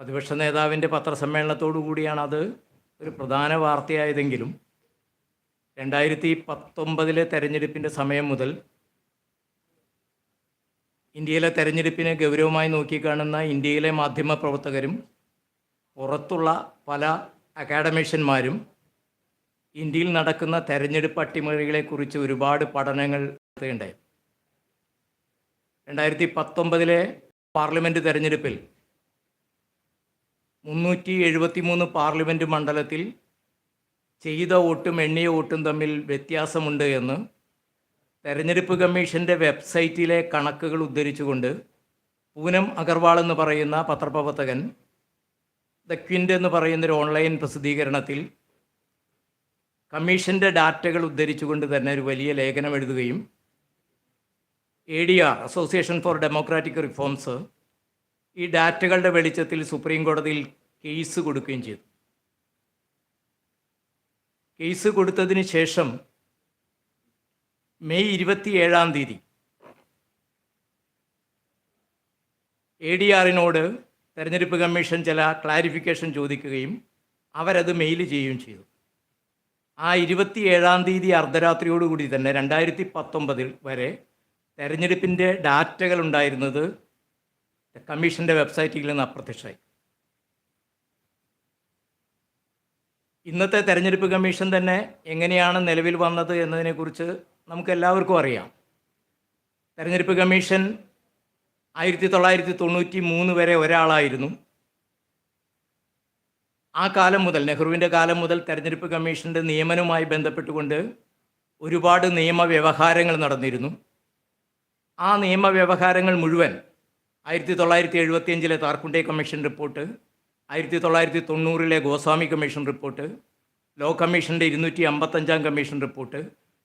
പ്രതിപക്ഷ നേതാവിന്റെ പത്രസമ്മേളനത്തോടു കൂടിയാണ് അത് ഒരു പ്രധാന വാർത്തയായതെങ്കിലും രണ്ടായിരത്തി പത്തൊമ്പതിലെ തെരഞ്ഞെടുപ്പിന്റെ സമയം മുതൽ ഇന്ത്യയിലെ തെരഞ്ഞെടുപ്പിനെ ഗൗരവമായി നോക്കിക്കാണുന്ന ഇന്ത്യയിലെ മാധ്യമ പ്രവർത്തകരും പുറത്തുള്ള പല അക്കാഡമിഷ്യന്മാരും ഇന്ത്യയിൽ നടക്കുന്ന തെരഞ്ഞെടുപ്പ് അട്ടിമറികളെക്കുറിച്ച് ഒരുപാട് പഠനങ്ങൾ നടത്തുകയുണ്ടായി. രണ്ടായിരത്തി പത്തൊമ്പതിലെ പാർലമെന്റ് തെരഞ്ഞെടുപ്പിൽ മുന്നൂറ്റി എഴുപത്തി മൂന്ന് പാർലമെന്റ് മണ്ഡലത്തിൽ ചെയ്ത വോട്ടും എണ്ണിയ വോട്ടും തമ്മിൽ വ്യത്യാസമുണ്ട് എന്ന് തെരഞ്ഞെടുപ്പ് കമ്മീഷന്റെ വെബ്സൈറ്റിലെ കണക്കുകൾ ഉദ്ധരിച്ചുകൊണ്ട് പൂനം അഗർവാൾ എന്ന് പറയുന്ന പത്രപ്രവർത്തകൻ ദ ക്വിന്റ് എന്ന് പറയുന്നൊരു ഓൺലൈൻ പ്രസിദ്ധീകരണത്തിൽ കമ്മീഷന്റെ ഡാറ്റകൾ ഉദ്ധരിച്ചുകൊണ്ട് തന്നെ ഒരു വലിയ ലേഖനം എഴുതുകയും A D R association for democratic reforms ഈ ഡാറ്റകളുടെ വെളിച്ചത്തിൽ സുപ്രീം കോടതിയിൽ കേസ് കൊടുക്കുകയും ചെയ്തു. കേസ് കൊടുത്തതിന് ശേഷം മെയ് ഇരുപത്തിയേഴാം തീയതി എ ഡി ആറിനോട് തെരഞ്ഞെടുപ്പ് കമ്മീഷൻ ചില ക്ലാരിഫിക്കേഷൻ ചോദിക്കുകയും അവരത് മെയിൽ ചെയ്യുകയും ചെയ്തു. ആ ഇരുപത്തിയേഴാം തീയതി അർദ്ധരാത്രിയോടുകൂടി തന്നെ രണ്ടായിരത്തി പത്തൊമ്പതിൽ വരെ തെരഞ്ഞെടുപ്പിന്റെ ഡാറ്റകൾ ഉണ്ടായിരുന്നത് കമ്മീഷന്റെ വെബ്സൈറ്റിൽ നിന്ന് അപ്രത്യക്ഷമായി. ഇന്നത്തെ തെരഞ്ഞെടുപ്പ് കമ്മീഷൻ തന്നെ എങ്ങനെയാണ് നിലവിൽ വന്നത് എന്നതിനെക്കുറിച്ച് നമുക്ക് എല്ലാവർക്കും അറിയാം. തെരഞ്ഞെടുപ്പ് കമ്മീഷൻ ആയിരത്തി തൊള്ളായിരത്തി തൊണ്ണൂറ്റി മൂന്ന് വരെ ഒരാളായിരുന്നു. ആ കാലം മുതൽ നെഹ്റുവിന്റെ കാലം മുതൽ തെരഞ്ഞെടുപ്പ് കമ്മീഷന്റെ നിയമനവുമായി ബന്ധപ്പെട്ടുകൊണ്ട് ഒരുപാട് നിയമവ്യവഹാരങ്ങൾ നടന്നിരുന്നു. ആ നിയമവ്യവഹാരങ്ങൾ മുഴുവൻ ആയിരത്തി തൊള്ളായിരത്തി എഴുപത്തിയഞ്ചിലെ താർക്കുണ്ടെ കമ്മീഷൻ റിപ്പോർട്ട് ആയിരത്തി തൊള്ളായിരത്തി തൊണ്ണൂറിലെ ഗോസ്വാമി കമ്മീഷൻ റിപ്പോർട്ട് ലോ കമ്മീഷന്റെ ഇരുന്നൂറ്റി അമ്പത്തഞ്ചാം കമ്മീഷൻ റിപ്പോർട്ട്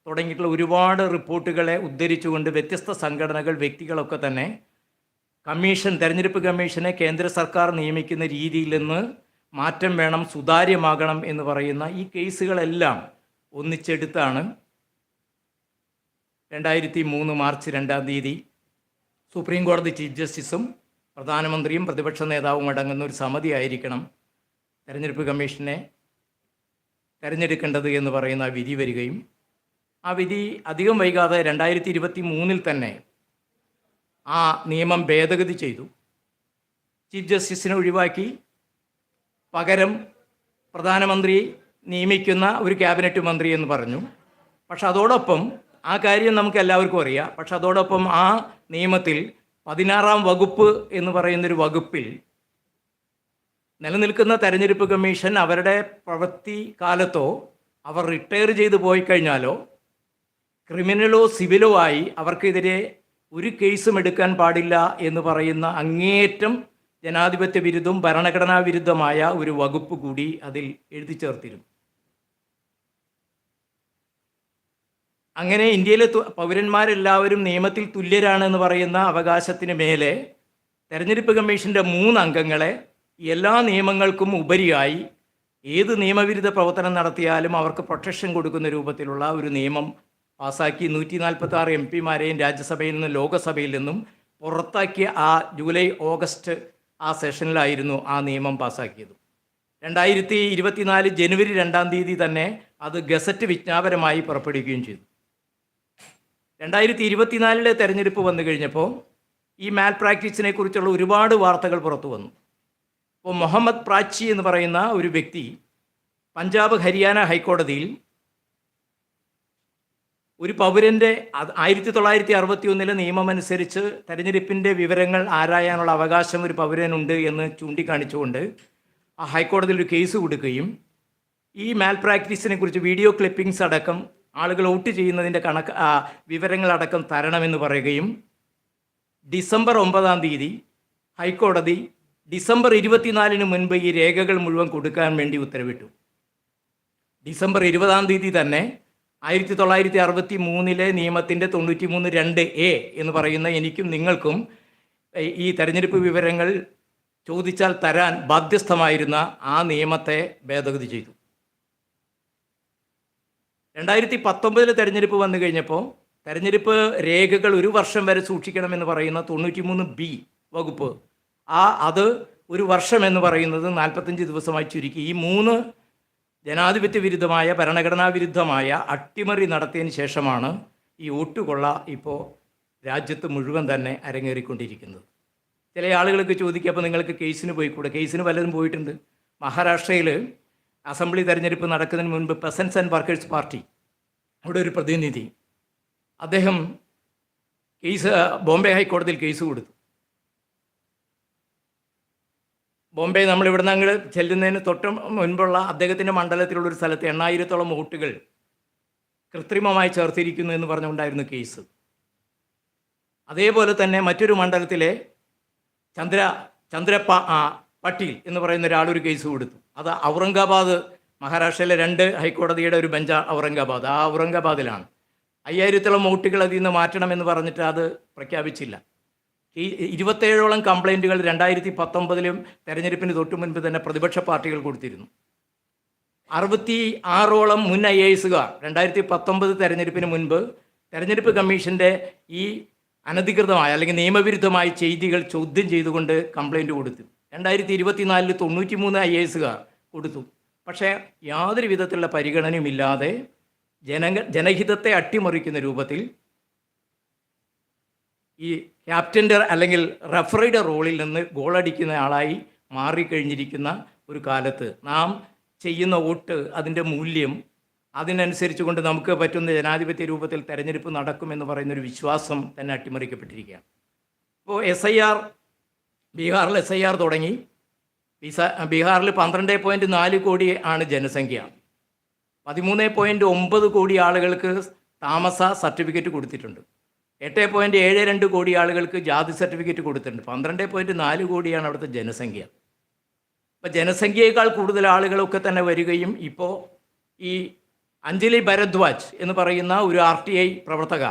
തുടങ്ങിയിട്ടുള്ള ഒരുപാട് റിപ്പോർട്ടുകളെ ഉദ്ധരിച്ചുകൊണ്ട് വ്യത്യസ്ത സംഘടനകൾ വ്യക്തികളൊക്കെ തന്നെ കമ്മീഷൻ തെരഞ്ഞെടുപ്പ് കമ്മീഷനെ കേന്ദ്ര സർക്കാർ നിയമിക്കുന്ന രീതിയിൽ നിന്ന് മാറ്റം വേണം സുതാര്യമാകണം എന്ന് പറയുന്ന ഈ കേസുകളെല്ലാം ഒന്നിച്ചെടുത്താണ് രണ്ടായിരത്തി മൂന്ന് മാർച്ച് രണ്ടാം തീയതി സുപ്രീം കോടതി ചീഫ് ജസ്റ്റിസും പ്രധാനമന്ത്രിയും പ്രതിപക്ഷ നേതാവും അടങ്ങുന്ന ഒരു സമിതി ആയിരിക്കണം തെരഞ്ഞെടുപ്പ് കമ്മീഷനെ തിരഞ്ഞെടുക്കേണ്ടത് എന്ന് പറയുന്ന വിധി വരികയും ആ വിധി അധികം വൈകാതെ രണ്ടായിരത്തി ഇരുപത്തി മൂന്നിൽ തന്നെ ആ നിയമം ഭേദഗതി ചെയ്തു. ചീഫ് ജസ്റ്റിസിനെ ഒഴിവാക്കി പകരം പ്രധാനമന്ത്രി നിയമിക്കുന്ന ഒരു ക്യാബിനറ്റ് മന്ത്രി എന്ന് പറഞ്ഞു. പക്ഷെ അതോടൊപ്പം ആ കാര്യം നമുക്ക് എല്ലാവർക്കും അറിയാം. പക്ഷെ അതോടൊപ്പം ആ നിയമത്തിൽ പതിനാറാം വകുപ്പ് എന്ന് പറയുന്നൊരു വകുപ്പിൽ നിലനിൽക്കുന്ന തെരഞ്ഞെടുപ്പ് കമ്മീഷൻ അവരുടെ പ്രവൃത്തി കാലത്തോ അവർ റിട്ടയർ ചെയ്ത് പോയി കഴിഞ്ഞാലോ ക്രിമിനലോ സിവിലോ ആയി അവർക്കെതിരെ ഒരു കേസും എടുക്കാൻ പാടില്ല എന്ന് പറയുന്ന അങ്ങേയറ്റം ജനാധിപത്യ വിരുദ്ധവും ഭരണഘടനാ വിരുദ്ധമായ ഒരു വകുപ്പ് കൂടി അതിൽ എഴുതി ചേർത്തിരുന്നു. അങ്ങനെ ഇന്ത്യയിലെ പൗരന്മാരെല്ലാവരും നിയമത്തിൽ തുല്യരാണെന്ന് പറയുന്ന അവകാശത്തിന് മേലെ തെരഞ്ഞെടുപ്പ് കമ്മീഷന്റെ മൂന്ന് അംഗങ്ങളെ എല്ലാ നിയമങ്ങൾക്കും ഉപരിയായി ഏത് നിയമവിരുദ്ധ പ്രവർത്തനം നടത്തിയാലും അവർക്ക് പ്രൊട്ടക്ഷൻ കൊടുക്കുന്ന രൂപത്തിലുള്ള ഒരു നിയമം പാസാക്കി നൂറ്റി നാൽപ്പത്തി ആറ് എം പിമാരെയും രാജ്യസഭയിൽ നിന്നും ലോകസഭയിൽ നിന്നും പുറത്താക്കിയ ആ ജൂലൈ ഓഗസ്റ്റ് ആ സെഷനിലായിരുന്നു ആ നിയമം പാസാക്കിയത്. രണ്ടായിരത്തി ഇരുപത്തിനാല് ജനുവരി രണ്ടാം തീയതി തന്നെ അത് ഗസറ്റ് വിജ്ഞാപനമായി പുറപ്പെടുവിക്കുകയും ചെയ്തു. രണ്ടായിരത്തി ഇരുപത്തിനാലിലെ തെരഞ്ഞെടുപ്പ് വന്നു കഴിഞ്ഞപ്പോൾ ഈ മാൽ പ്രാക്ടീസിനെ കുറിച്ചുള്ള ഒരുപാട് വാർത്തകൾ പുറത്തു വന്നു. അപ്പോൾ മുഹമ്മദ് പ്രാച്ചി എന്ന് പറയുന്ന ഒരു വ്യക്തി പഞ്ചാബ് ഹരിയാന ഹൈക്കോടതിയിൽ ഒരു പൗരന്റെ ആയിരത്തി തൊള്ളായിരത്തി അറുപത്തി ഒന്നിലെ നിയമമനുസരിച്ച് തെരഞ്ഞെടുപ്പിന്റെ വിവരങ്ങൾ ആരായാനുള്ള അവകാശം ഒരു പൗരനുണ്ട് എന്ന് ചൂണ്ടിക്കാണിച്ചുകൊണ്ട് ആ ഹൈക്കോടതിയിൽ ഒരു കേസ് കൊടുക്കുകയും ഈ മാൽ പ്രാക്ടീസിനെ കുറിച്ച് വീഡിയോ ക്ലിപ്പിംഗ്സ് അടക്കം ആളുകൾ വോട്ട് ചെയ്യുന്നതിന്റെ കണക്ക് വിവരങ്ങളടക്കം തരണമെന്ന് പറയുകയും ഡിസംബർ ഒമ്പതാം തീയതി ഹൈക്കോടതി ഡിസംബർ ഇരുപത്തിനാലിന് മുൻപ് ഈ രേഖകൾ മുഴുവൻ കൊടുക്കാൻ വേണ്ടി ഉത്തരവിട്ടു. ഡിസംബർ ഇരുപതാം തീയതി തന്നെ ആയിരത്തി തൊള്ളായിരത്തി അറുപത്തി മൂന്നിലെ നിയമത്തിന്റെ തൊണ്ണൂറ്റി മൂന്ന് രണ്ട് എ എന്ന് പറയുന്ന എനിക്കും നിങ്ങൾക്കും ഈ തെരഞ്ഞെടുപ്പ് വിവരങ്ങൾ ചോദിച്ചാൽ തരാൻ ബാധ്യസ്ഥമായിരുന്ന ആ നിയമത്തെ ഭേദഗതി ചെയ്തു. രണ്ടായിരത്തി പത്തൊമ്പതിൽ തെരഞ്ഞെടുപ്പ് വന്നു കഴിഞ്ഞപ്പോൾ തെരഞ്ഞെടുപ്പ് രേഖകൾ ഒരു വർഷം വരെ സൂക്ഷിക്കണമെന്ന് പറയുന്ന തൊണ്ണൂറ്റി മൂന്ന് ബി വകുപ്പ് ആ അത് ഒരു വർഷം എന്ന് പറയുന്നത് നാൽപ്പത്തഞ്ച് ദിവസമായി ചുരുക്കി. ഈ മൂന്ന് ജനാധിപത്യ വിരുദ്ധമായ ഭരണഘടനാ വിരുദ്ധമായ അട്ടിമറി നടത്തിയതിന് ശേഷമാണ് ഈ ഒട്ടുകൊള്ള ഇപ്പോൾ രാജ്യത്ത് മുഴുവൻ തന്നെ അരങ്ങേറിക്കൊണ്ടിരിക്കുന്നത്. ചില ആളുകൾക്ക് ചോദിക്കുക അപ്പോൾ നിങ്ങൾക്ക് കേസിന് പോയിക്കൂടെ? കേസിന് പലരും പോയിട്ടുണ്ട്. മഹാരാഷ്ട്രയിൽ അസംബ്ലി തെരഞ്ഞെടുപ്പ് നടക്കുന്നതിന് മുൻപ് പെസൻസ് ആൻഡ് വർക്കേഴ്സ് പാർട്ടി അവിടെ ഒരു പ്രതിനിധി അദ്ദേഹം കേസ് ബോംബെ ഹൈക്കോടതിയിൽ കേസ് കൊടുത്തു. ബോംബെ നമ്മൾ ഇവിടുന്ന് അങ്ങ് ചെല്ലുന്നതിന് തൊട്ട് മുൻപുള്ള അദ്ദേഹത്തിന്റെ മണ്ഡലത്തിലുള്ള ഒരു സ്ഥലത്ത് എണ്ണായിരത്തോളം വോട്ടുകൾ കൃത്രിമമായി ചേർത്തിരിക്കുന്നു എന്ന് പറഞ്ഞുകൊണ്ടായിരുന്നു കേസ്. അതേപോലെ തന്നെ മറ്റൊരു മണ്ഡലത്തിലെ ചന്ദ്ര ചന്ദ്രപ്പ പട്ടീൽ എന്ന് പറയുന്ന ഒരാൾ ഒരു കേസ് കൊടുത്തു. അത് ഔറംഗാബാദ് മഹാരാഷ്ട്രയിലെ രണ്ട് ഹൈക്കോടതിയുടെ ഒരു ബെഞ്ച് ഔറംഗാബാദ്. ആ ഔറംഗാബാദിലാണ്. അയ്യായിരത്തോളം വോട്ടുകൾ അതിൽ നിന്ന് മാറ്റണമെന്ന് പറഞ്ഞിട്ട് അത് പ്രഖ്യാപിച്ചില്ല. ഈ ഇരുപത്തേഴോളം കംപ്ലൈന്റുകൾ രണ്ടായിരത്തി പത്തൊമ്പതിലും തെരഞ്ഞെടുപ്പിന് തൊട്ടു മുൻപ് തന്നെ പ്രതിപക്ഷ പാർട്ടികൾ കൊടുത്തിരുന്നു. അറുപത്തി ആറോളം മുൻ ഐ എ എസുകാർ രണ്ടായിരത്തി പത്തൊമ്പത് തെരഞ്ഞെടുപ്പിന് മുൻപ് തെരഞ്ഞെടുപ്പ് കമ്മീഷന്റെ ഈ അനധികൃതമായ അല്ലെങ്കിൽ നിയമവിരുദ്ധമായ ചെയ്തികൾ ചോദ്യം ചെയ്തുകൊണ്ട് കംപ്ലൈന്റ് കൊടുത്തു. രണ്ടായിരത്തി ഇരുപത്തിനാലിൽ തൊണ്ണൂറ്റി മൂന്ന് ഐ എസുകാർ കൊടുത്തു. പക്ഷേ യാതൊരു വിധത്തിലുള്ള പരിഗണനയുമില്ലാതെ ജനങ്ങ ജനഹിതത്തെ അട്ടിമറിക്കുന്ന രൂപത്തിൽ ഈ ക്യാപ്റ്റന്റെ അല്ലെങ്കിൽ റഫറിയുടെ റോളിൽ നിന്ന് ഗോളടിക്കുന്ന ആളായി മാറിക്കഴിഞ്ഞിരിക്കുന്ന ഒരു കാലത്ത് നാം ചെയ്യുന്ന വോട്ട് അതിന്റെ മൂല്യം അതിനനുസരിച്ച് കൊണ്ട് നമുക്ക് പറ്റുന്ന ജനാധിപത്യ രൂപത്തിൽ തെരഞ്ഞെടുപ്പ് നടക്കുമെന്ന് പറയുന്നൊരു വിശ്വാസം തന്നെ അട്ടിമറിക്കപ്പെട്ടിരിക്കുകയാണ്. ഇപ്പോൾ എസ് ഐ ആർ ബീഹാറിൽ എസ് ഐ ആർ തുടങ്ങി. വിസ ബീഹാറിൽ പന്ത്രണ്ട് പോയിന്റ് നാല് കോടി ആണ് ജനസംഖ്യ. പതിമൂന്ന് പോയിന്റ് ഒമ്പത് കോടി ആളുകൾക്ക് താമസ സർട്ടിഫിക്കറ്റ് കൊടുത്തിട്ടുണ്ട്. എട്ട് പോയിന്റ് ഏഴ് രണ്ട് കോടി ആളുകൾക്ക് ജാതി സർട്ടിഫിക്കറ്റ് കൊടുത്തിട്ടുണ്ട്. പന്ത്രണ്ട് പോയിന്റ് നാല് കോടിയാണ് അവിടുത്തെ ജനസംഖ്യ. അപ്പോൾ ജനസംഖ്യയേക്കാൾ കൂടുതൽ ആളുകളൊക്കെ തന്നെ വരികയും ഇപ്പോൾ ഈ അഞ്ജലി ഭരദ്വാജ് എന്ന് പറയുന്ന ഒരു ആർ ടി ഐ പ്രവർത്തക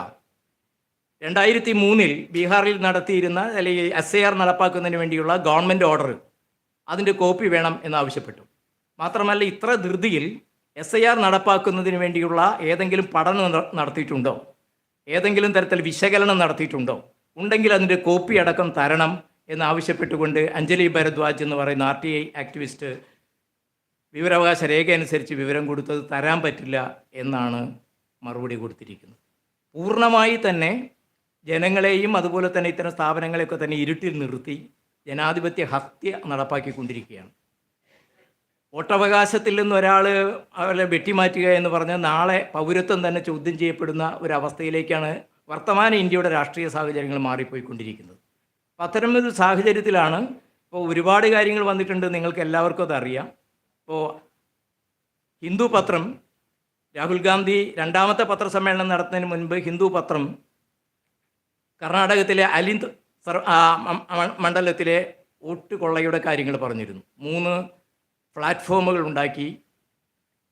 രണ്ടായിരത്തി മൂന്നിൽ ബീഹാറിൽ നടത്തിയിരുന്ന അല്ലെങ്കിൽ എസ് എ ആർ നടപ്പാക്കുന്നതിന് വേണ്ടിയുള്ള ഗവൺമെന്റ് ഓർഡർ അതിന്റെ കോപ്പി വേണം എന്നാവശ്യപ്പെട്ടു മാത്രമല്ല ഇത്ര ധൃതിയിൽ എസ് ഐ ആർ നടപ്പാക്കുന്നതിന് വേണ്ടിയുള്ള ഏതെങ്കിലും പഠനം നടത്തിയിട്ടുണ്ടോ? ഏതെങ്കിലും തരത്തിൽ വിശകലനം നടത്തിയിട്ടുണ്ടോ? ഉണ്ടെങ്കിൽ അതിന്റെ കോപ്പി അടക്കം തരണം എന്നാവശ്യപ്പെട്ടുകൊണ്ട് അഞ്ജലി ഭരദ്വാജ് എന്ന് പറയുന്ന ആർ ടി ഐ ആക്ടിവിസ്റ്റ് വിവരാവകാശ രേഖ അനുസരിച്ച് വിവരം കൊടുത്തത് തരാൻ പറ്റില്ല എന്നാണ് മറുപടി കൊടുത്തിരിക്കുന്നത്. പൂർണമായി തന്നെ ജനങ്ങളെയും അതുപോലെ തന്നെ ഇത്തരം സ്ഥാപനങ്ങളെയൊക്കെ തന്നെ ഇരുട്ടിൽ നിർത്തി ജനാധിപത്യ ഹത്യ നടപ്പാക്കിക്കൊണ്ടിരിക്കുകയാണ്. വോട്ടവകാശത്തിൽ നിന്ന് ഒരാൾ അവരെ വെട്ടിമാറ്റുക എന്ന് പറഞ്ഞാൽ നാളെ പൗരത്വം തന്നെ ചോദ്യം ചെയ്യപ്പെടുന്ന ഒരവസ്ഥയിലേക്കാണ് വർത്തമാന ഇന്ത്യയുടെ രാഷ്ട്രീയ സാഹചര്യങ്ങൾ മാറിപ്പോയിക്കൊണ്ടിരിക്കുന്നത്. അപ്പം അത്തരമൊരു സാഹചര്യത്തിലാണ് ഇപ്പോൾ ഒരുപാട് കാര്യങ്ങൾ വന്നിട്ടുണ്ട്. നിങ്ങൾക്ക് എല്ലാവർക്കും അതറിയാം. ഇപ്പോൾ ഹിന്ദു പത്രം രാഹുൽ ഗാന്ധി രണ്ടാമത്തെ പത്രസമ്മേളനം നടത്തുന്നതിന് മുൻപ് ഹിന്ദു പത്രം കർണാടകത്തിലെ അലിന്ദ് മണ്ഡലത്തിലെ വോട്ട് കൊള്ളയുടെ കാര്യങ്ങൾ പറഞ്ഞിരുന്നു. മൂന്ന് പ്ലാറ്റ്ഫോമുകൾ ഉണ്ടാക്കി.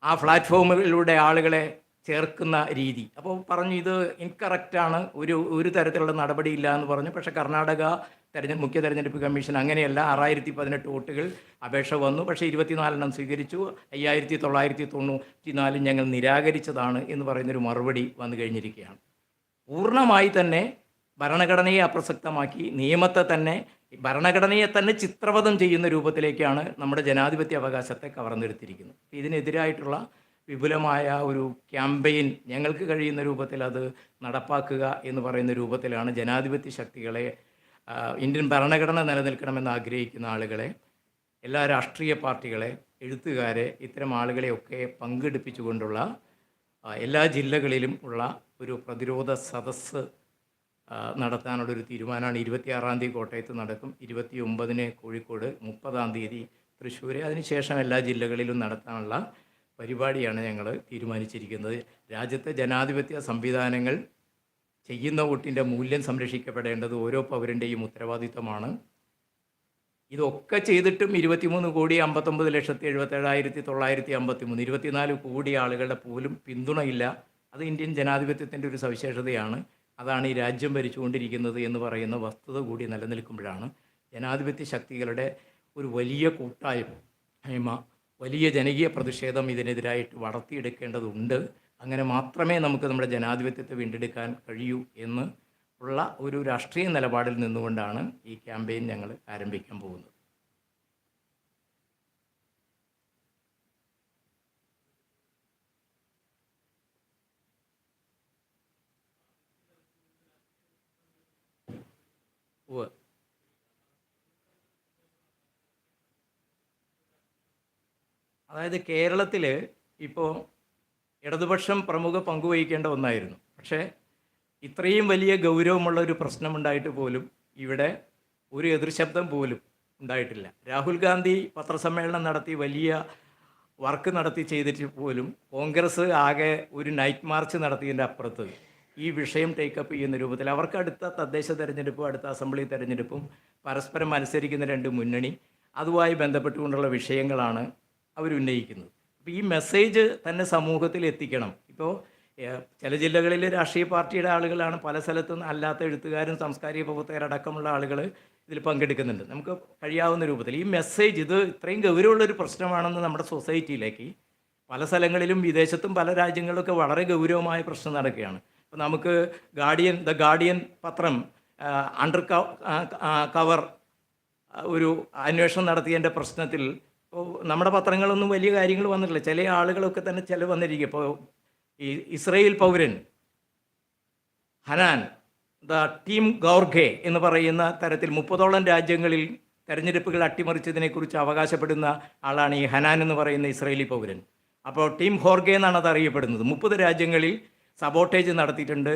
ആ പ്ലാറ്റ്ഫോമുകളിലൂടെ ആളുകളെ ചേർക്കുന്ന രീതി. അപ്പോൾ പറഞ്ഞു ഇത് ഇൻകറക്റ്റാണ് ഒരു ഒരു തരത്തിലുള്ള നടപടിയില്ല എന്ന് പറഞ്ഞു. പക്ഷേ കർണാടക തെരഞ്ഞെ മുഖ്യ തെരഞ്ഞെടുപ്പ് കമ്മീഷൻ അങ്ങനെയല്ല. ആറായിരത്തി പതിനെട്ട് വോട്ടുകൾ അപേക്ഷ വന്നു. പക്ഷേ ഇരുപത്തിനാലെണ്ണം സ്വീകരിച്ചു. അയ്യായിരത്തി തൊള്ളായിരത്തി തൊണ്ണൂറ്റി നാലും ഞങ്ങൾ നിരാകരിച്ചതാണ് എന്ന് പറയുന്നൊരു മറുപടി വന്നു കഴിഞ്ഞിരിക്കുകയാണ്. പൂർണമായി തന്നെ ഭരണഘടനയെ അപ്രസക്തമാക്കി നിയമത്തെ തന്നെ ഭരണഘടനയെ തന്നെ ചിത്രവധം ചെയ്യുന്ന രൂപത്തിലേക്കാണ് നമ്മുടെ ജനാധിപത്യ അവകാശത്തെ കവർന്നെടുത്തിരിക്കുന്നത്. ഇതിനെതിരായിട്ടുള്ള വിപുലമായ ഒരു ക്യാമ്പയിൻ ഞങ്ങൾക്ക് കഴിയുന്ന രൂപത്തിൽ അത് നടപ്പാക്കുക എന്ന് പറയുന്ന രൂപത്തിലാണ് ജനാധിപത്യ ശക്തികളെ ഇന്ത്യൻ ഭരണഘടന നിലനിൽക്കണമെന്ന് ആഗ്രഹിക്കുന്ന ആളുകളെ എല്ലാ രാഷ്ട്രീയ പാർട്ടികളെ എഴുത്തുകാരെ ഇത്തരം ആളുകളെയൊക്കെ പങ്കെടുപ്പിച്ചുകൊണ്ടുള്ള എല്ലാ ജില്ലകളിലും ഉള്ള ഒരു പ്രതിരോധ സദസ്സ് നടത്താനുള്ളൊരു തീരുമാനമാണ്. ഇരുപത്തിയാറാം തീയതി കോട്ടയത്ത് നടക്കും. ഇരുപത്തി ഒമ്പതിന് കോഴിക്കോട് മുപ്പതാം തീയതി തൃശ്ശൂർ അതിനുശേഷം എല്ലാ ജില്ലകളിലും നടത്താനുള്ള പരിപാടിയാണ് ഞങ്ങൾ തീരുമാനിച്ചിരിക്കുന്നത്. രാജ്യത്തെ ജനാധിപത്യ സംവിധാനങ്ങൾ ചെയ്യുന്ന വോട്ടിന്റെ മൂല്യം സംരക്ഷിക്കപ്പെടേണ്ടത് ഓരോ പൗരന്റെയും ഉത്തരവാദിത്തമാണ് ഇതൊക്കെ ചെയ്തിട്ടും ഇരുപത്തിമൂന്ന് കോടി അമ്പത്തൊമ്പത് ലക്ഷത്തി എഴുപത്തേഴായിരത്തി തൊള്ളായിരത്തി അമ്പത്തി മൂന്ന് ഇരുപത്തിനാല് കോടി ആളുകളുടെ പോലും പിന്തുണയില്ല. അത് ഇന്ത്യൻ ജനാധിപത്യത്തിന്റെ ഒരു സവിശേഷതയാണ്. അതാണ് ഈ രാജ്യം ഭരിച്ചുകൊണ്ടിരിക്കുന്നത് എന്ന് പറയുന്ന വസ്തുത കൂടി നിലനിൽക്കുമ്പോഴാണ് ജനാധിപത്യ ശക്തികളുടെ ഒരു വലിയ കൂട്ടായ്മ വലിയ ജനകീയ പ്രതിഷേധം ഇതിനെതിരായിട്ട് വളർത്തിയെടുക്കേണ്ടതുണ്ട്. അങ്ങനെ മാത്രമേ നമുക്ക് നമ്മുടെ ജനാധിപത്യത്തെ വീണ്ടെടുക്കാൻ കഴിയൂ എന്ന് ഉള്ള ഒരു രാഷ്ട്രീയ നിലപാടിൽ നിന്നുകൊണ്ടാണ് ഈ ക്യാമ്പയിൻ ഞങ്ങൾ ആരംഭിക്കാൻ പോകുന്നത്. ഉവ്വ്. അതായത് കേരളത്തിൽ ഇപ്പോൾ ഇടതുപക്ഷം പ്രമുഖ പങ്കുവഹിക്കേണ്ട ഒന്നായിരുന്നു പക്ഷേ ഇത്രയും വലിയ ഗൗരവമുള്ള ഒരു പ്രശ്നമുണ്ടായിട്ട് പോലും ഇവിടെ ഒരു എതിർശബ്ദം പോലും ഉണ്ടായിട്ടില്ല രാഹുൽ ഗാന്ധി പത്രസമ്മേളനം നടത്തി വലിയ വർക്ക് നടത്തി ചെയ്തിട്ട് പോലും കോൺഗ്രസ് ആകെ ഒരു നൈറ്റ് മാർച്ച് നടത്തിയതിന്റെ അപ്പുറത്ത് ഈ വിഷയം ടേക്കപ്പ് ചെയ്യുന്ന രൂപത്തിൽ അവർക്ക് അടുത്ത തദ്ദേശ തെരഞ്ഞെടുപ്പും അടുത്ത അസംബ്ലി തെരഞ്ഞെടുപ്പും പരസ്പരം മത്സരിക്കുന്ന രണ്ട് മുന്നണി അതുമായി ബന്ധപ്പെട്ടുകൊണ്ടുള്ള വിഷയങ്ങളാണ് അവരുന്നയിക്കുന്നത്. അപ്പോൾ ഈ മെസ്സേജ് തന്നെ സമൂഹത്തിൽ എത്തിക്കണം. ഇപ്പോൾ ചില ജില്ലകളിലെ രാഷ്ട്രീയ പാർട്ടിയുടെ ആളുകളാണ് പല സ്ഥലത്തും അല്ലാത്ത എഴുത്തുകാരും സാംസ്കാരിക പ്രവർത്തകരടക്കമുള്ള ആളുകൾ ഇതിൽ പങ്കെടുക്കുന്നുണ്ട്. നമുക്ക് കഴിയാവുന്ന രൂപത്തിൽ ഈ മെസ്സേജ് ഇത് ഇത്രയും ഗൗരവമുള്ളൊരു പ്രശ്നമാണെന്ന് നമ്മുടെ സൊസൈറ്റിയിലേക്ക് പല സ്ഥലങ്ങളിലും വിദേശത്തും പല രാജ്യങ്ങളിലൊക്കെ വളരെ ഗൗരവമായ പ്രശ്നം നടക്കുകയാണ്. ഇപ്പോൾ നമുക്ക് ഗാർഡിയൻ ദ ഗാർഡിയൻ പത്രം അണ്ടർ കവർ ഒരു അന്വേഷണം നടത്തിയതിന്റെ പ്രശ്നത്തിൽ ഇപ്പോൾ നമ്മുടെ പത്രങ്ങളൊന്നും വലിയ കാര്യങ്ങൾ വന്നിട്ടില്ല. ചില ആളുകളൊക്കെ തന്നെ ചില വന്നിരിക്കും. ഇപ്പോൾ ഈ ഇസ്രയേൽ പൗരൻ ഹനാൻ ദ ടീം ഗൗർഖെ എന്ന് പറയുന്ന തരത്തിൽ മുപ്പതോളം രാജ്യങ്ങളിൽ തെരഞ്ഞെടുപ്പുകൾ അട്ടിമറിച്ചതിനെക്കുറിച്ച് അവകാശപ്പെടുന്ന ആളാണ് ഈ ഹനാൻ എന്ന് പറയുന്ന ഇസ്രയേലി പൗരൻ. അപ്പോൾ ടീം ഹോർഗെ എന്നാണ് അത് അറിയപ്പെടുന്നത് മുപ്പത് രാജ്യങ്ങളിൽ സബോട്ടേജ് നടത്തിയിട്ടുണ്ട്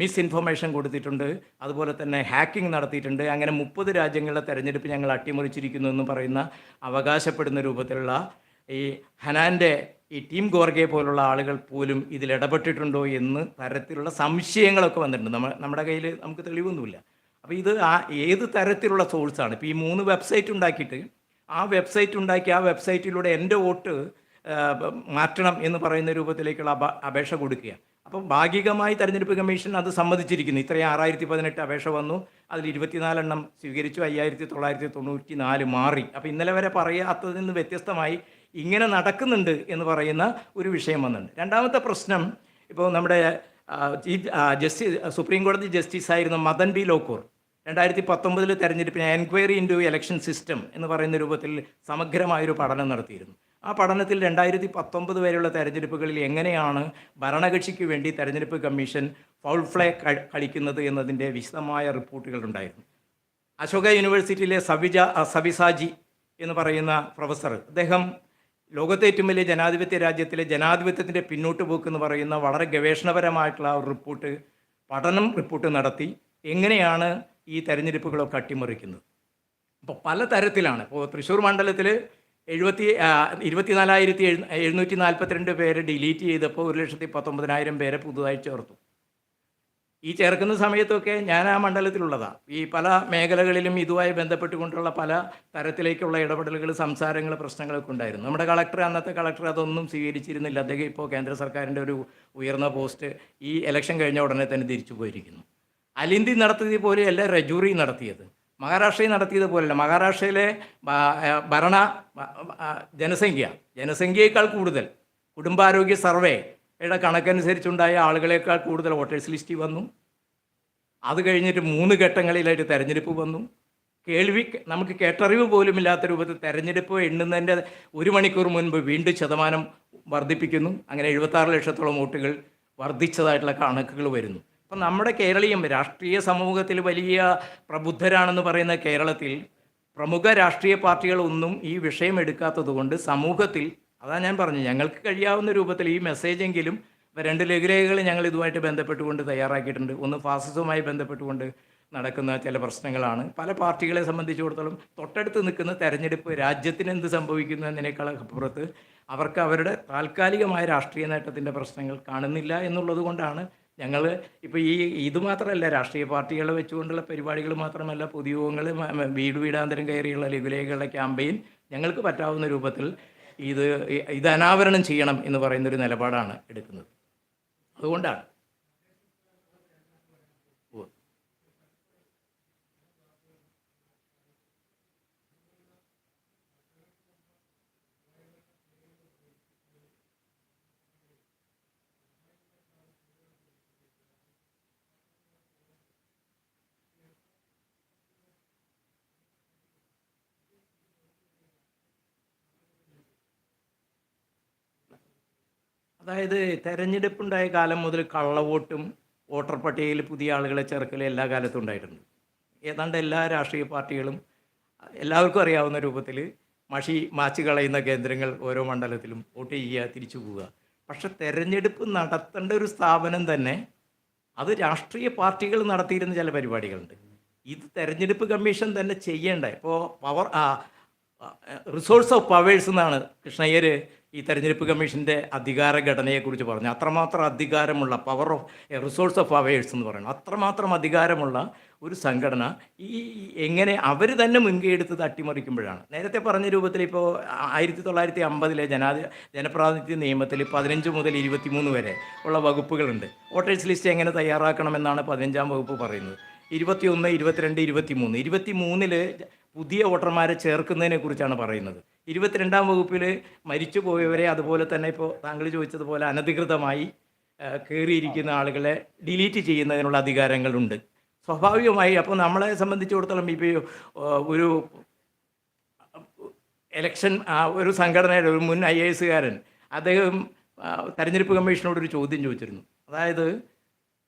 മിസ്ഇൻഫർമേഷൻ കൊടുത്തിട്ടുണ്ട് അതുപോലെ തന്നെ ഹാക്കിംഗ് നടത്തിയിട്ടുണ്ട്. അങ്ങനെ മുപ്പത് രാജ്യങ്ങളിലെ തെരഞ്ഞെടുപ്പ് ഞങ്ങൾ അട്ടിമറിച്ചിരിക്കുന്നു എന്ന് പറയുന്ന അവകാശപ്പെടുന്ന രൂപത്തിലുള്ള ഈ ഹനാന്റെ ഈ ടീം ഗോർഗെ പോലുള്ള ആളുകൾ പോലും ഇതിൽ ഇടപെട്ടിട്ടുണ്ടോ എന്ന് തരത്തിലുള്ള സംശയങ്ങളൊക്കെ വന്നിട്ടുണ്ട്. നമ്മൾ നമ്മുടെ കയ്യിൽ നമുക്ക് തെളിവൊന്നുമില്ല. അപ്പോൾ ഇത് ആ ഏത് തരത്തിലുള്ള സോഴ്സാണ് ഇപ്പോൾ ഈ മൂന്ന് വെബ്സൈറ്റ് ഉണ്ടാക്കിയിട്ട് ആ വെബ്സൈറ്റ് ഉണ്ടാക്കി ആ വെബ്സൈറ്റിലൂടെ എന്റെ വോട്ട് മാറ്റണം എന്ന് പറയുന്ന രൂപത്തിലേക്കുള്ള അപ അപേക്ഷ കൊടുക്കുക അപ്പം ഭാഗികമായി തെരഞ്ഞെടുപ്പ് കമ്മീഷൻ അത് സമ്മതിച്ചിരിക്കുന്നു. ഇത്രയും ആറായിരത്തി പതിനെട്ട് അപേക്ഷ വന്നു. അതിൽ ഇരുപത്തിനാലെണ്ണം സ്വീകരിച്ചു. അയ്യായിരത്തി തൊള്ളായിരത്തി തൊണ്ണൂറ്റി നാല് മാറി. അപ്പോൾ ഇന്നലെ വരെ പറയാത്തതിൽ നിന്ന് വ്യത്യസ്തമായി ഇങ്ങനെ നടക്കുന്നുണ്ട് എന്ന് പറയുന്ന ഒരു വിഷയം വന്നിട്ടുണ്ട്. രണ്ടാമത്തെ പ്രശ്നം ഇപ്പോൾ നമ്മുടെ ചീഫ് ജസ്റ്റിസ് സുപ്രീം കോടതി ജസ്റ്റിസ് ആയിരുന്ന മദൻ ബി ലോക്കൂർ രണ്ടായിരത്തി പത്തൊമ്പതിൽ തെരഞ്ഞെടുപ്പിന് എൻക്വയറി ഇന്റു എലക്ഷൻ സിസ്റ്റം എന്ന് പറയുന്ന രൂപത്തിൽ സമഗ്രമായൊരു പഠനം നടത്തിയിരുന്നു. ആ പഠനത്തിൽ രണ്ടായിരത്തി പത്തൊമ്പത് വരെയുള്ള തെരഞ്ഞെടുപ്പുകളിൽ എങ്ങനെയാണ് ഭരണകക്ഷിക്ക് വേണ്ടി തെരഞ്ഞെടുപ്പ് കമ്മീഷൻ ഫൗൾ ഫ്ലേ ക- കളിക്കുന്നത് എന്നതിന്റെ വിശദമായ റിപ്പോർട്ടുകൾ ഉണ്ടായിരുന്നു. അശോക യൂണിവേഴ്സിറ്റിയിലെ സവിജ സവിസാജി എന്ന് പറയുന്ന പ്രൊഫസർ അദ്ദേഹം ലോകത്തെ ഏറ്റവും വലിയ ജനാധിപത്യ രാജ്യത്തിലെ ജനാധിപത്യത്തിന്റെ പിന്നോട്ട് പോക്ക് എന്ന് പറയുന്ന വളരെ ഗവേഷണപരമായിട്ടുള്ള ഒരു റിപ്പോർട്ട് പഠനം റിപ്പോർട്ട് നടത്തി എങ്ങനെയാണ് ഈ തെരഞ്ഞെടുപ്പുകളൊക്കെ അട്ടിമറിക്കുന്നത്. അപ്പോൾ പല തരത്തിലാണ് ഇപ്പോൾ തൃശ്ശൂർ മണ്ഡലത്തിൽ എഴുപത്തി ഇരുപത്തിനാലായിരത്തി എഴു എഴുന്നൂറ്റി നാൽപ്പത്തിരണ്ട് പേരെ ഡിലീറ്റ് ചെയ്തപ്പോൾ ഒരു ലക്ഷത്തി പത്തൊമ്പതിനായിരം പേരെ പുതുതായി ചേർത്തു. ഈ ചേർക്കുന്ന സമയത്തൊക്കെ ഞാൻ ആ മണ്ഡലത്തിലുള്ളതാണ് ഈ പല മേഖലകളിലും ഇതുമായി ബന്ധപ്പെട്ടുകൊണ്ടുള്ള പല തരത്തിലേക്കുള്ള ഇടപെടലുകൾ സംസാരങ്ങൾ പ്രശ്നങ്ങളൊക്കെ ഉണ്ടായിരുന്നു. നമ്മുടെ കളക്ടർ അന്നത്തെ കളക്ടർ അതൊന്നും സ്വീകരിച്ചിരുന്നില്ല. അദ്ദേഹം ഇപ്പോൾ കേന്ദ്ര സർക്കാരിന്റെ ഒരു ഉയർന്ന പോസ്റ്റ് ഈ ഇലക്ഷൻ കഴിഞ്ഞ ഉടനെ തന്നെ തിരിച്ചു പോയിരിക്കുന്നു. അലിന്തി നടത്തിയത് പോലെയല്ല രജൂറി നടത്തിയത്. മഹാരാഷ്ട്രയിൽ നടത്തിയത് പോലെയല്ല മഹാരാഷ്ട്രയിലെ ഭരണ ജനസംഖ്യ ജനസംഖ്യയേക്കാൾ കൂടുതൽ കുടുംബാരോഗ്യ സർവേയുടെ കണക്കനുസരിച്ചുണ്ടായ ആളുകളേക്കാൾ കൂടുതൽ വോട്ടേഴ്സ് ലിസ്റ്റ് വന്നു. അത് കഴിഞ്ഞിട്ട് മൂന്ന് ഘട്ടങ്ങളിലായിട്ട് തെരഞ്ഞെടുപ്പ് വന്നു. കേൾവി നമുക്ക് കേട്ടറിവ് പോലും ഇല്ലാത്ത രൂപത്തിൽ തെരഞ്ഞെടുപ്പ് എണ്ണുന്നതിന്റെ ഒരു മണിക്കൂർ മുൻപ് വീണ്ടും ശതമാനം വർദ്ധിപ്പിക്കുന്നു. അങ്ങനെ എഴുപത്താറ് ലക്ഷത്തോളം വോട്ടുകൾ വർദ്ധിച്ചതായിട്ടുള്ള കണക്കുകൾ വരുന്നു. അപ്പം നമ്മുടെ കേരളീയം രാഷ്ട്രീയ സമൂഹത്തിൽ വലിയ പ്രബുദ്ധരാണെന്ന് പറയുന്ന കേരളത്തിൽ പ്രമുഖ രാഷ്ട്രീയ പാർട്ടികളൊന്നും ഈ വിഷയം എടുക്കാത്തത് കൊണ്ട് സമൂഹത്തിൽ അതാ ഞാൻ പറഞ്ഞു ഞങ്ങൾക്ക് കഴിയാവുന്ന രൂപത്തിൽ ഈ മെസ്സേജെങ്കിലും രണ്ട് ലഘുലേഖകൾ ഞങ്ങൾ ഇതുമായിട്ട് ബന്ധപ്പെട്ടുകൊണ്ട് തയ്യാറാക്കിയിട്ടുണ്ട്. ഒന്ന് ഫാസിസവുമായി ബന്ധപ്പെട്ടുകൊണ്ട് നടക്കുന്ന ചില പ്രശ്നങ്ങളാണ്. പല പാർട്ടികളെ സംബന്ധിച്ചിടത്തോളം തൊട്ടടുത്ത് നിൽക്കുന്ന തെരഞ്ഞെടുപ്പ് രാജ്യത്തിന് എന്ത് സംഭവിക്കുന്നു എന്നതിനേക്കാൾ അപ്പുറത്ത് അവർക്ക് അവരുടെ താൽക്കാലികമായ രാഷ്ട്രീയ നേട്ടത്തിന്റെ പ്രശ്നങ്ങൾ കാണുന്നില്ല എന്നുള്ളത് കൊണ്ടാണ് ഞങ്ങൾ ഇപ്പോൾ ഈ ഇത് മാത്രമല്ല രാഷ്ട്രീയ പാർട്ടികളെ വെച്ചുകൊണ്ടുള്ള പരിപാടികൾ മാത്രമല്ല പൊതുയോഗങ്ങൾ വീട് വീടാന്തരം കയറിയുള്ള ലഘുലേഖകളുടെ ക്യാമ്പയിൻ ഞങ്ങൾക്ക് പറ്റാവുന്ന രൂപത്തിൽ ഇത് ഇത് അനാവരണം ചെയ്യണം എന്ന് പറയുന്നൊരു നിലപാടാണ് എടുക്കുന്നത്. അതുകൊണ്ടാണ് അതായത് തെരഞ്ഞെടുപ്പുണ്ടായ കാലം മുതൽ കള്ളവോട്ടും വോട്ടർ പട്ടികയിൽ പുതിയ ആളുകളെ ചേർക്കലും എല്ലാ കാലത്തും ഉണ്ടായിട്ടുണ്ട്. ഏതാണ്ട് എല്ലാ രാഷ്ട്രീയ പാർട്ടികളും എല്ലാവർക്കും അറിയാവുന്ന രൂപത്തിൽ മഷി മാച്ച് കളയുന്ന കേന്ദ്രങ്ങൾ ഓരോ മണ്ഡലത്തിലും വോട്ട് ചെയ്യുക തിരിച്ചു പോവുക. പക്ഷെ തെരഞ്ഞെടുപ്പ് നടത്തേണ്ട ഒരു സ്ഥാപനം തന്നെ അത് രാഷ്ട്രീയ പാർട്ടികൾ നടത്തിയിരുന്ന ചില പരിപാടികളുണ്ട്. ഇത് തെരഞ്ഞെടുപ്പ് കമ്മീഷൻ തന്നെ ചെയ്യേണ്ട? ഇപ്പോൾ പവർ റിസോഴ്സ് ഓഫ് പവേഴ്സ് എന്നാണ് കൃഷ്ണയ്യർ ഈ തെരഞ്ഞെടുപ്പ് കമ്മീഷന്റെ അധികാര ഘടനയെക്കുറിച്ച് പറഞ്ഞു. അത്രമാത്രം അധികാരമുള്ള power of resource of ours എന്ന് പറയുന്നത് അത്രമാത്രം അധികാരമുള്ള ഒരു സംഘടന ഈ എങ്ങനെ അവർ തന്നെ മുൻകൈ എടുത്തത് അട്ടിമറിക്കുമ്പോഴാണ് നേരത്തെ പറഞ്ഞ രൂപത്തിൽ ഇപ്പോൾ ആയിരത്തി തൊള്ളായിരത്തി അമ്പതിലെ ജനാധി ജനപ്രാതിനിധ്യ നിയമത്തിൽ പതിനഞ്ച് മുതൽ ഇരുപത്തിമൂന്ന് വരെ ഉള്ള വകുപ്പുകളുണ്ട്. വോട്ടേഴ്സ് ലിസ്റ്റ് എങ്ങനെ തയ്യാറാക്കണമെന്നാണ് പതിനഞ്ചാം വകുപ്പ് പറയുന്നത്. ഇരുപത്തിയൊന്ന് ഇരുപത്തിരണ്ട് ഇരുപത്തിമൂന്ന്. ഇരുപത്തിമൂന്നിൽ പുതിയ വോട്ടർമാരെ ചേർക്കുന്നതിനെ കുറിച്ചാണ് പറയുന്നത്. ഇരുപത്തിരണ്ടാം വകുപ്പിൽ മരിച്ചു പോയവരെ അതുപോലെ തന്നെ ഇപ്പോൾ താങ്കൾ ചോദിച്ചതുപോലെ അനധികൃതമായി കയറിയിരിക്കുന്ന ആളുകളെ ഡിലീറ്റ് ചെയ്യുന്നതിനുള്ള അധികാരങ്ങളുണ്ട്. സ്വാഭാവികമായി അപ്പോൾ നമ്മളെ സംബന്ധിച്ചിടത്തോളം ഇപ്പോൾ ഒരു എലക്ഷൻ ഒരു സംഘടനയുടെ ഒരു മുൻ ഐ എ എസുകാരൻ അദ്ദേഹം തെരഞ്ഞെടുപ്പ് കമ്മീഷനോട് ഒരു ചോദ്യം ചോദിച്ചിരുന്നു. അതായത്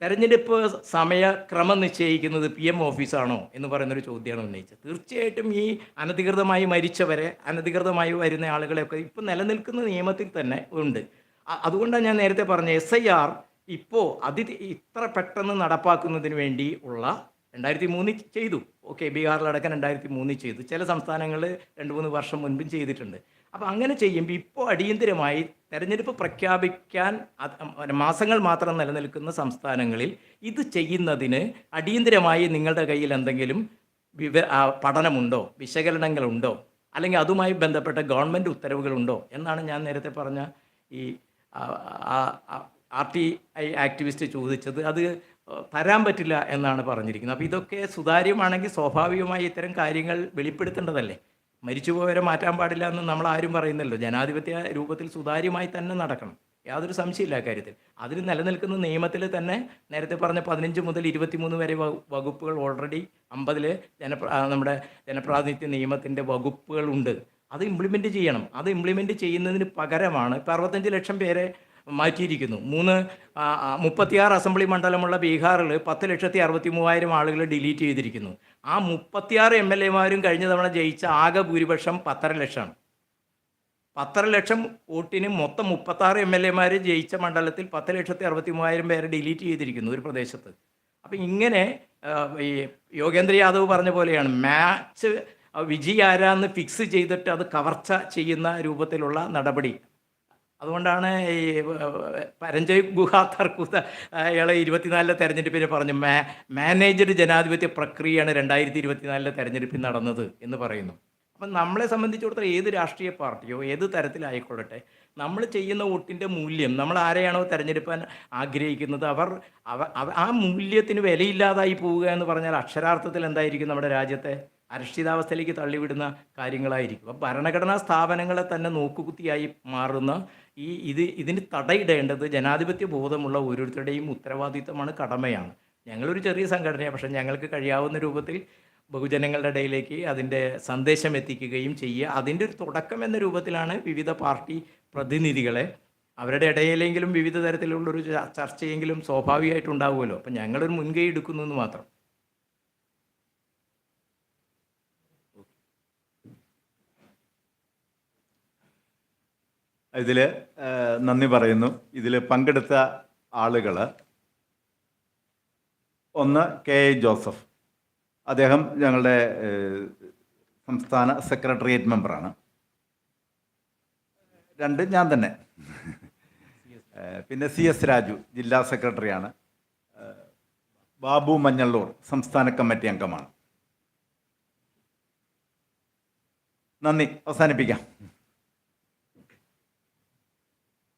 തെരഞ്ഞെടുപ്പ് സമയക്രമം നിശ്ചയിക്കുന്നത് പി എം ഓഫീസാണോ എന്ന് പറയുന്നൊരു ചോദ്യമാണ് ഉന്നയിച്ചത്. തീർച്ചയായിട്ടും ഈ അനധികൃതമായി മരിച്ചവരെ അനധികൃതമായി വരുന്ന ആളുകളെയൊക്കെ ഇപ്പം നിലനിൽക്കുന്ന നിയമത്തിൽ തന്നെ ഉണ്ട്. അതുകൊണ്ടാണ് ഞാൻ നേരത്തെ പറഞ്ഞ എസ് ഐ ആർ ഇപ്പോൾ അതി ഇത്ര പെട്ടെന്ന് നടപ്പാക്കുന്നതിന് വേണ്ടി ഉള്ള രണ്ടായിരത്തി മൂന്നിൽ ചെയ്തു. ഓക്കെ ബീഹാറിലടക്കം രണ്ടായിരത്തി മൂന്നിൽ ചെയ്തു. ചില സംസ്ഥാനങ്ങൾ രണ്ട് മൂന്ന് വർഷം മുൻപും ചെയ്തിട്ടുണ്ട്. അപ്പോൾ അങ്ങനെ ചെയ്യുമ്പോൾ ഇപ്പോൾ അടിയന്തിരമായി തെരഞ്ഞെടുപ്പ് പ്രഖ്യാപിക്കാൻ മാസങ്ങൾ മാത്രം നിലനിൽക്കുന്ന സംസ്ഥാനങ്ങളിൽ ഇത് ചെയ്യുന്നതിന് അടിയന്തിരമായി നിങ്ങളുടെ കയ്യിൽ എന്തെങ്കിലും വിവ പഠനമുണ്ടോ? വിശകലനങ്ങളുണ്ടോ? അല്ലെങ്കിൽ അതുമായി ബന്ധപ്പെട്ട ഗവൺമെന്റ് ഉത്തരവുകളുണ്ടോ? എന്നാണ് ഞാൻ നേരത്തെ പറഞ്ഞ ഈ ആർ ടി ഐ ആക്ടിവിസ്റ്റ് ചോദിച്ചത്. അത് തരാൻ പറ്റില്ല എന്നാണ് പറഞ്ഞിരിക്കുന്നത്. അപ്പോൾ ഇതൊക്കെ സുതാര്യമാണെങ്കിൽ സ്വാഭാവികമായി ഇത്തരം കാര്യങ്ങൾ വെളിപ്പെടുത്തേണ്ടതല്ലേ? മരിച്ചുപോയവരെ മാറ്റാൻ പാടില്ല എന്ന് നമ്മൾ ആരും പറയുന്നല്ലോ ജനാധിപത്യ രൂപത്തിൽ സുതാര്യമായി തന്നെ നടക്കണം. യാതൊരു സംശയമില്ല കാര്യത്തിൽ. അതിന് നിലനിൽക്കുന്ന നിയമത്തിൽ തന്നെ നേരത്തെ പറഞ്ഞ പതിനഞ്ച് മുതൽ ഇരുപത്തിമൂന്ന് വരെ വകു- വകുപ്പുകൾ ഓൾറെഡി അമ്പതിൽ ജനപ്ര നമ്മുടെ ജനപ്രാതിനിധ്യ നിയമത്തിന്റെ വകുപ്പുകളുണ്ട് അത് ഇംപ്ലിമെന്റ് ചെയ്യണം. അത് ഇംപ്ലിമെന്റ് ചെയ്യുന്നതിന് പകരമാണ് ഇപ്പോൾ അറുപത്തഞ്ച് ലക്ഷം പേരെ മാറ്റിയിരിക്കുന്നു. മൂന്ന് മുപ്പത്തിയാറ് അസംബ്ലി മണ്ഡലമുള്ള ബീഹാറിൽ പത്ത് ലക്ഷത്തി അറുപത്തി മൂവായിരം ആളുകൾ ഡിലീറ്റ് ചെയ്തിരിക്കുന്നു. ആ മുപ്പത്തിയാറ് എം എൽ എമാരും കഴിഞ്ഞ തവണ ജയിച്ച ആകെ ഭൂരിപക്ഷം പത്തര ലക്ഷമാണ് പത്തര ലക്ഷം വോട്ടിന് മൊത്തം മുപ്പത്താറ് എം എൽ എമാർ ജയിച്ച മണ്ഡലത്തിൽ പത്ത് ലക്ഷത്തി അറുപത്തി മൂവായിരം പേരെ ഡിലീറ്റ് ചെയ്തിരിക്കുന്നു ഒരു പ്രദേശത്ത്. അപ്പം ഇങ്ങനെ ഈ യോഗേന്ദ്ര യാദവ് പറഞ്ഞ പോലെയാണ് മാച്ച് വിജയ് ആരാന്ന് ഫിക്സ് ചെയ്തിട്ട് അത് കവർച്ച ചെയ്യുന്ന രൂപത്തിലുള്ള നടപടി. അതുകൊണ്ടാണ് ഈ പരഞ്ജയ് ഗുഹ തർക്കൂത്ത അയാളെ ഇരുപത്തിനാലിലെ തെരഞ്ഞെടുപ്പിന് പറഞ്ഞു മാ മാനേജഡ് ജനാധിപത്യ പ്രക്രിയയാണ് രണ്ടായിരത്തി ഇരുപത്തിനാലിലെ തെരഞ്ഞെടുപ്പിൽ നടന്നത് എന്ന് പറയുന്നു. അപ്പം നമ്മളെ സംബന്ധിച്ചിടത്തോളം ഏത് രാഷ്ട്രീയ പാർട്ടിയോ ഏത് തരത്തിലായിക്കൊള്ളട്ടെ നമ്മൾ ചെയ്യുന്ന വോട്ടിന്റെ മൂല്യം നമ്മൾ ആരെയാണോ തിരഞ്ഞെടുപ്പാൻ ആഗ്രഹിക്കുന്നത് അവർ അവ അവ- ആ മൂല്യത്തിന് വിലയില്ലാതായി പോവുക എന്ന് പറഞ്ഞാൽ അക്ഷരാർത്ഥത്തിൽ എന്തായിരിക്കും നമ്മുടെ രാജ്യത്തെ? അരക്ഷിതാവസ്ഥയിലേക്ക് തള്ളിവിടുന്ന കാര്യങ്ങളായിരിക്കും. അപ്പം ഭരണഘടനാ സ്ഥാപനങ്ങളെ തന്നെ നോക്കുകുത്തിയായി മാറുന്ന ഈ ഇത് ഇതിന് തടയിടേണ്ടത് ജനാധിപത്യ ബോധമുള്ള ഓരോരുത്തരുടെയും ഉത്തരവാദിത്തമാണ് കടമയാണ്. ഞങ്ങളൊരു ചെറിയ സംഘടനയാണ് പക്ഷേ ഞങ്ങൾക്ക് കഴിയാവുന്ന രൂപത്തിൽ ബഹുജനങ്ങളുടെ ഇടയിലേക്ക് അതിന്റെ സന്ദേശം എത്തിക്കുകയും ചെയ്യുക. അതിന്റെ ഒരു തുടക്കം എന്ന രൂപത്തിലാണ് വിവിധ പാർട്ടി പ്രതിനിധികളെ അവരുടെ ഇടയിലെങ്കിലും വിവിധ തരത്തിലുള്ളൊരു ചർച്ചയെങ്കിലും സ്വാഭാവികമായിട്ടുണ്ടാവുമല്ലോ. അപ്പം ഞങ്ങളൊരു മുൻകൈ എടുക്കുന്നു എന്ന് മാത്രം. ഇതിൽ നന്ദി പറയുന്നു. ഇതിൽ പങ്കെടുത്ത ആളുകൾ ഒന്ന് കെ എ ജോസഫ്. അദ്ദേഹം ഞങ്ങളുടെ സംസ്ഥാന സെക്രട്ടേറിയറ്റ് മെമ്പറാണ്. രണ്ട് ഞാൻ തന്നെ. പിന്നെ സി എസ് രാജു ജില്ലാ സെക്രട്ടറിയാണ്. ബാബു മഞ്ഞള്ളൂർ സംസ്ഥാന കമ്മിറ്റി അംഗമാണ്. നന്ദി. അവസാനിപ്പിക്കാം.